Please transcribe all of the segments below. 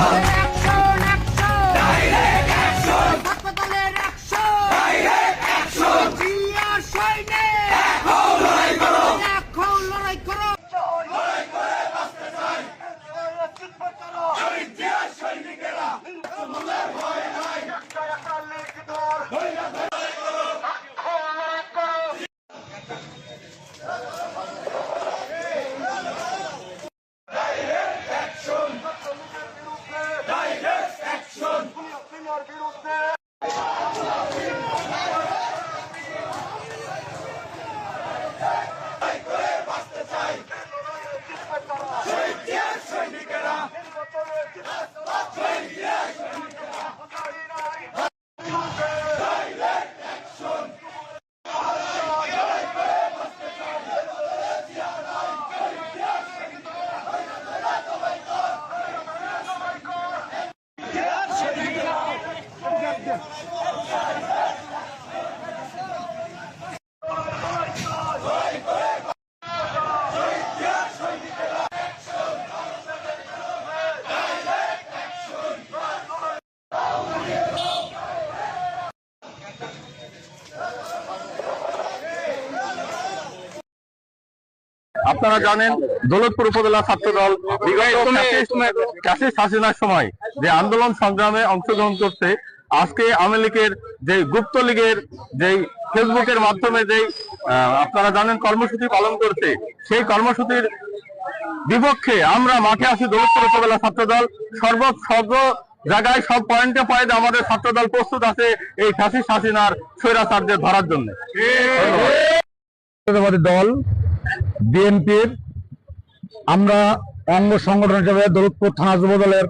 아! আপনারা জানেন দৌলতপুর উপজেলা ছাত্র দল বিগত হাসিনার সময় যে আন্দোলন সংগ্রামে অংশগ্রহণ করছে আজকে আওয়ামী লীগের যে গুপ্ত লীগের যে ফেসবুকের মাধ্যমে যে আপনারা জানেন কর্মসূচি পালন করছে, সেই কর্মসূচির বিপক্ষে আমরা মাঠে আসি দৌলতপুর উপজেলা ছাত্র দল সর্ব সর্ব জায়গায় সব পয়েন্টে পয়েন্টে আমাদের ছাত্র দল প্রস্তুত আছে এই ফ্যাসিস হাসিনার স্বৈরাচারদের ধরার জন্য। দল, বিএনপির, আমরা অঙ্গ সংগঠন হিসেবে দৌলতপুর থানা যুব দলের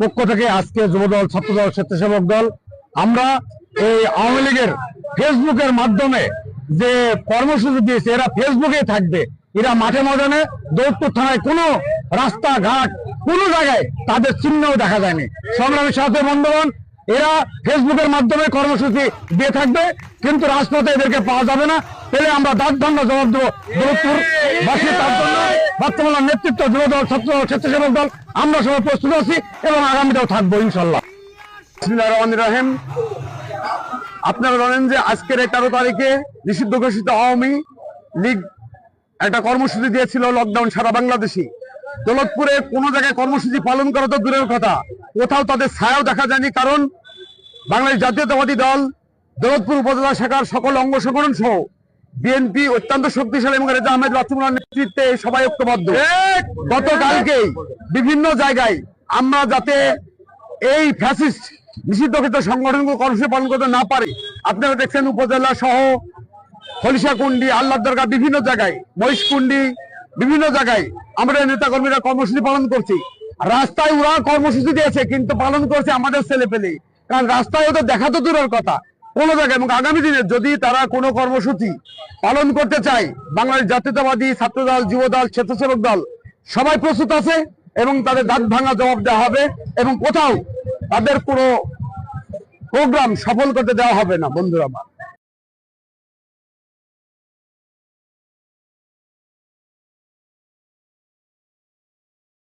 পক্ষ থেকে আজকে যুবদল, ছাত্রদল, স্বেচ্ছাসেবক দল আমরা এই আওয়ামী লীগের ফেসবুকের মাধ্যমে যে কর্মসূচি দিয়েছে এরা ফেসবুকে থাকবে। এরা মাঠে ময়দানে দৌলতপুর থানায় কোনো রাস্তাঘাট কোনো জায়গায় তাদের চিহ্নও দেখা যায়নি। সংগ্রামী সাথে বন্ধুগণ এরা ফেসবুকের মাধ্যমে কর্মসূচি দিয়ে থাকবে কিন্তু রাজপথে এদেরকে পাওয়া যাবে না। পেলে আমরা দাঁত ভাঙ্গা জবাব দেবো দৌলতপুর বাসী তার জন্য বর্তমান নেতৃত্ব ছাত্র দল, স্বেচ্ছাসেবক দল আমরা সবাই প্রস্তুত আছি এবং আগামীতেও থাকব ইনশাল্লাহ। রহিম। আপনারা জানেন যে আজকের এই তেরো তারিখে নিষিদ্ধ ঘোষিত আওয়ামী লীগ একটা কর্মসূচি দিয়েছিল লকডাউন সারা বাংলাদেশে। দৌলতপুরে কোনো জায়গায় কর্মসূচি পালন করা তো দূরের কথা। কোথাও তাদের ছায়াও দেখা যায়নি কারণ বাংলাদেশ জাতীয়তাবাদী দল দৌলতপুর উপজেলা শাখার সকল অঙ্গ সংগঠন সহ বিএনপি অত্যন্ত শক্তিশালী এবং রেজা আহমেদ বাচ্চুমুল্লার নেতৃত্বে সবাই ঐক্যবদ্ধ। গতকালকেই বিভিন্ন জায়গায় আমরা যাতে এই ফ্যাসিস্ট নিষিদ্ধকৃত সংগঠনগুলো কর্মসূচি পালন করতে না পারে। আপনারা দেখছেন উপজেলা সহ হলিশাকুন্ডি আল্লাহ দরগা বিভিন্ন জায়গায়, মহিষকুন্ডি বিভিন্ন জায়গায় আমরা নেতাকর্মীরা কর্মসূচি পালন করছি। রাস্তায় ওরা কর্মসূচি দিয়েছে, কিন্তু পালন করছে আমাদের ছেলে পেলে কারণ রাস্তায় ওদের দেখা তো দূরের কথা, কোন জায়গায়। এবং আগামী দিনে যদি তারা কোনো কর্মসূচি পালন করতে চায়, বাংলাদেশ জাতীয়তাবাদী ছাত্রদল, যুবদল, স্বেচ্ছাসেবক দল, সবাই প্রস্তুত আছে এবং তাদের দাঁত ভাঙা জবাব দেওয়া হবে এবং কোথাও তাদের কোনো প্রোগ্রাম সফল করতে দেওয়া হবে না বন্ধুরা আমার।